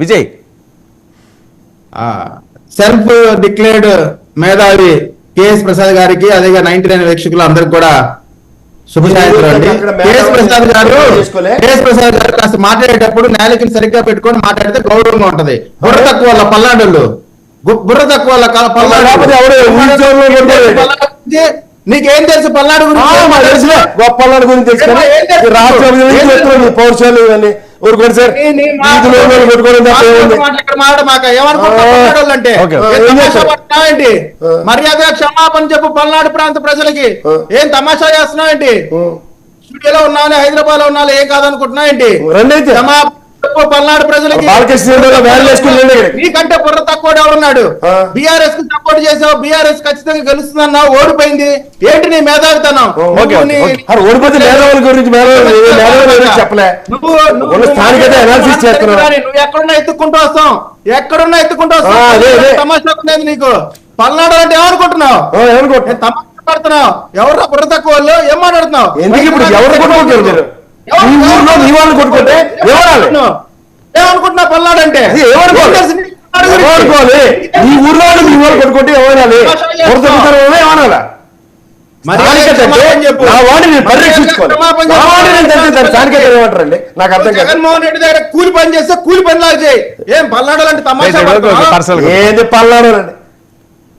Vijay. Self declared మేధావి KS Prasad గారికి అదే నైన్టీ నైన్ వీక్షకులు అందరికి కూడా శుభ సాయంత్రం అండి కేఎస్ ప్రసాద్ గారు. కేఎస్ ప్రసాద్ గారు కాస్త మాట్లాడేటప్పుడు నేలకి సరిగ్గా పెట్టుకొని మాట్లాడితే గౌరవంగా ఉంటది. బుర్ర తక్కువ వాళ్ళ పల్నాడు బుర్ర తక్కువ వాళ్ళ పల్నాడు పల్నాడు నీకేం తెలుసు పల్నాడు గురించి తెలుసులే గొప్పల గురించి తెలుసు రాష్ట్రం పౌరుషాలు ఇవన్నీ ఊరుకోండి సార్ నీ- నీ మా- వీధిలో ఉన్న వాళ్ళు కొట్టుకోవడం తప్ప ఏముంది? మాట్లాడు, మాట్లాడు, మాట్లాడు, మాకు ఏమనుకుంటున్నావు ఆ, పల్నాడు వాళ్ళంటే? Okay, okay. ఏం ఏం తమాషా చేస్తారు? పడుతున్నావు ఏంటి? ఆ. మర్యాదగా క్షమాపణ చెప్పు పల్నాడు ప్రాంత ప్రజలకి. ఏం తమాషా చేస్తున్నావు ఏంటి. స్టూడియోలో ఉన్నాను హైదరాబాద్లో ఉన్నాను ఏం కాదనుకుంటున్నావు ఏంటి. క్షమాపణ చెప్పు పల్నాడు ప్రజలకి. నీకంటే బుర్ర తక్కువ ఎవరున్నాడు. బీఆర్ఎస్కు సపోర్ట్ చేసావు బీఆర్ఎస్ ఖచ్చితంగా గెలుస్తుందన్నావు ఓడిపోయింది. ఏంటి నీ మేధావితనం? నువ్వు ఎక్కడున్నా ఎత్తుకుంటూ వస్తాం. ఎక్కడున్నా ఎత్తుకుంటూ వస్తాం. తమాషా ఉండేది నీకు? పల్నాడు అంటే ఏమనుకుంటున్నావు పడుతున్నావు ఎవరు బుర్ర తక్కువ వాళ్ళు? ఏం మాట్లాడుతున్నావు? ఎందుకు ఇప్పుడు ఎవరు ఎవరు- ఊర్లో కొట్టుకుంటే నీకు ఊర్లో వాళ్ళు కొట్టుకుంటే ఏమనాలా? అర్థం కాదు. జగన్మోహన్ రెడ్డి దగ్గర కూలి పని చేస్తే కూలి పని లాగా చేయి. ఏం పల్నాడు లాంటి తమాషా ఓకే, ఓకే, పడుతున్నావా? పర్సనల్ ఏంది పల్నాడు అండి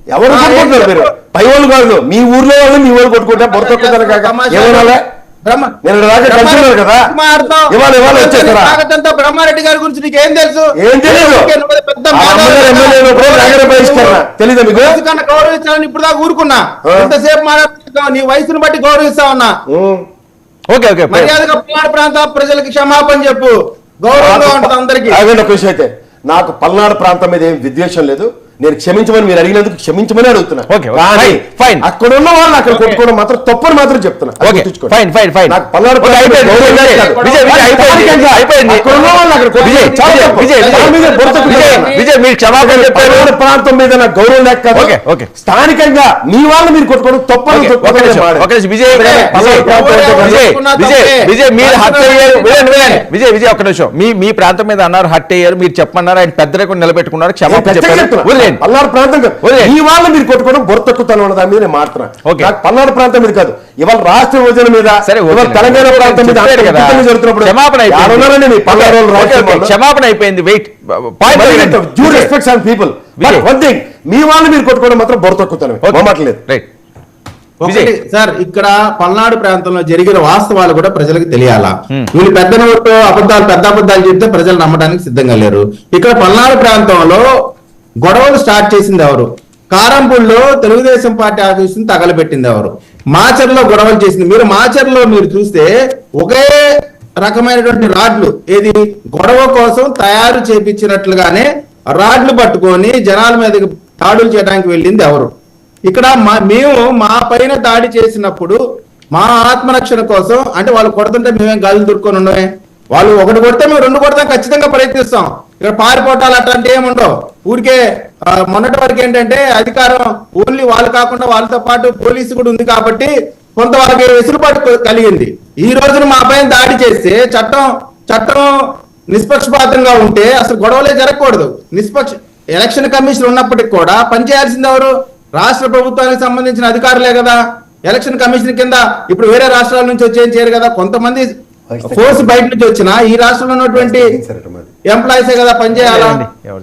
ఎవరు కొట్టుకుంటున్నారు మీరు. పై వాళ్ళు కాదు. మీ ఊర్లో వాళ్ళు మీ వాళ్ళు కొట్టుకుంటే బొరతొక్కుతారు కాక తమాషా. బ్రహ్మారెడ్డి గారి గురించి నీకేం తెలుసు? ఏం తెలియదు తెలీదా మీకు? గౌరవించాలని ఇప్పుడు దాకా ఊరుకున్నా. ఆ. ఇంతసేపు మాట్లాడుతున్నావు? నీ వయసును బట్టి గౌరవిస్తా ఉన్నా. ఓకే ఓకే మర్యాదగా పల్నాడు ప్రాంత ప్రజలకి క్షమాపణ చెప్పు. గౌరవంగా ఉంటుంది అందరికి. నాకు పల్నాడు ప్రాంతం మీద ఏం విద్వేషం లేదు. నేను క్షమించమని మీరు అడిగినందుకు క్షమించమని అడుగుతున్నా ఫైన్. అక్కడ ఉన్న వాళ్ళు అక్కడ కొట్టుకోవడం మాత్రం తప్పని మాత్రం చెప్తున్నా. ఫైన్ ఫైన్ ఫైన్ నాకు పల్నాడు ఓకే, ప్రాంతం మీద నాకు గౌరవం లేక. స్థానికంగా మీ వాళ్ళు మీరు కొట్టుకోవడం తప్పని. విజయ్ విజయ్ ఒక్క నిమిషం మీ మీ ప్రాంతం మీద అన్నారు హట్ అయ్యారు మీరు చెప్పమన్నారు ఆయన పెద్దరికం నిలబెట్టుకున్నారు క్షమాపణ నేను చెప్పారు పల్నాడు ప్రాంతం. ఈ వాళ్ళు మీరు కొట్టుకోవడం బొర తక్కుతాను అన్న దాని మీద నేను మాట్లాడుతున్నా. నాకు పల్నాడు ప్రాంతం మీద కాదు. ఇవాళ రాష్ట్ర విభజన మీద తెలంగాణ ప్రాంతం మీద జరుగుతున్నప్పుడు క్షమాపణ అయిపోయింది. With due respects on people. One thing మీ వాళ్ళు మీరు కొట్టుకోవడం మాత్రం బొర తక్కుతాను మాట్లాడలేదు రైట్. సార్ ఇక్కడ పల్నాడు ప్రాంతంలో జరిగిన వాస్తవాలు కూడా ప్రజలకు తెలియాలా? Hmm. వీళ్ళు పెద్ద నోటు అబద్ధాలు పెద్ద అబద్ధాలు చెప్తే ప్రజలు నమ్మడానికి సిద్ధంగా లేరు. ఇక్కడ పల్నాడు ప్రాంతంలో గొడవలు స్టార్ట్ చేసింది ఎవరు? కారంపూడిలో తెలుగుదేశం పార్టీ ఆఫీస్ని తగలబెట్టింది ఎవరు? మాచర్లో గొడవలు చేసింది. మీరు మాచర్లో మీరు చూస్తే ఒకే రకమైనటువంటి రాడ్లు. ఏది? గొడవ కోసం తయారు చేపించినట్లుగానే రాడ్లు పట్టుకొని జనాల మీదకి దాడులు చేయడానికి వెళ్ళింది ఎవరు? ఇక్కడ మా మేము మా పైన దాడి చేసినప్పుడు మా ఆత్మరక్షణ కోసం అంటే వాళ్ళు కొడుతుంటే మేమేం గాలి దుర్కొని ఉండమే? వాళ్ళు ఒకటి కొడితే మేము రెండు కొడతాం ఖచ్చితంగా ప్రయత్నిస్తాం. ఇక్కడ పారిపోటాలు అట్లాంటి ఏమి ఉండవు ఊరికే మొన్నటి వరకు ఏంటంటే అధికారం ఓన్లీ వాళ్ళు కాకుండా వాళ్ళతో పాటు పోలీసు కూడా ఉంది కాబట్టి కొంత వాళ్ళకి వెసులుబాటు కలిగింది. ఈ రోజున మా పైన దాడి చేస్తే చట్టం చట్టం నిష్పక్షపాతంగా ఉంటే అసలు గొడవలే జరగకూడదు. నిష్పక్ష ఎలక్షన్ కమిషన్ ఉన్నప్పటికి కూడా పనిచేయాల్సింది ఎవరు? రాష్ట్ర ప్రభుత్వానికి సంబంధించిన అధికారులే కదా. ఎలక్షన్ కమిషన్ కింద ఇప్పుడు వేరే రాష్ట్రాల నుంచి వచ్చి ఏం చేయరు కదా? కొంతమంది ఫోర్స్ బయట నుంచి వచ్చిన ఈ రాష్ట్రంలో ఉన్నటువంటి ఎంప్లాయీసే కదా పనిచేయాలా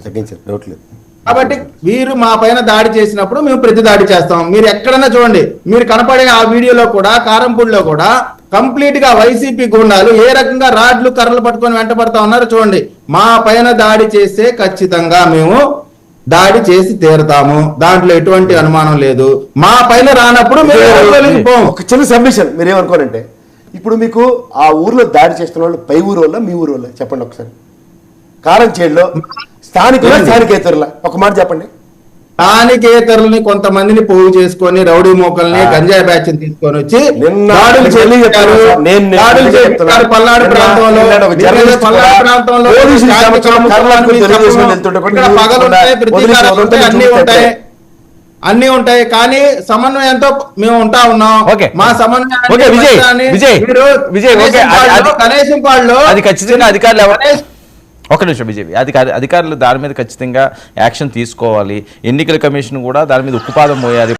తగ్గించారు డౌట్ లేదు. కాబట్టి వీరు మా పైన దాడి చేసినప్పుడు మేము ప్రతి దాడి చేస్తాం. మీరు ఎక్కడైనా చూడండి మీరు కనపడే ఆ వీడియోలో కూడా కారంపూడిలో కూడా కంప్లీట్గా వైసీపీ గుండాలు ఏ రకంగా రాడ్లు కర్రలు పట్టుకొని వెంటబడతా ఉన్నారో చూడండి. మా పైన దాడి చేస్తే ఖచ్చితంగా మేము దాడి చేసి తీరుతాము. దాంట్లో ఎటువంటి అనుమానం లేదు. మా పైన రానప్పుడు. ఒక చిన్న సబ్మిషన్ మీరేమనుకోనంటే ఇప్పుడు మీకు ఆ ఊర్లో దాడి చేస్తున్న వాళ్ళు పై ఊరు వాళ్ళ మీ ఊరు వాళ్ళ చెప్పండి ఒకసారి. కారం చేడులో స్థానికుల స్థానికేతరుల ఒక మాట చెప్పండి. స్థానికేతరుల్ని కొంతమందిని పోగు చేసుకొని రౌడీ మోకల్ని. గంజాయి బ్యాచ్ తీసుకొని వచ్చి పల్నాడు ప్రాంతంలో. అన్నీ ఉంటాయి. అన్ని ఉంటాయి కానీ సమన్వయంతో మేము ఉంటా ఉన్నాం. ఓకే. మా సమన్వయాన్ని ఓకే, విజయ్, విజయ్, కనీసం అది- పాడులో- అది- ఖచ్చితంగా అధికారులు ఒక నిమిషం బీజేపీ అధికారి అధికారులు దాని మీద ఖచ్చితంగా యాక్షన్ తీసుకోవాలి. ఎన్నికల కమిషన్ కూడా దాని మీద ఉక్కుపాదం పోయాలి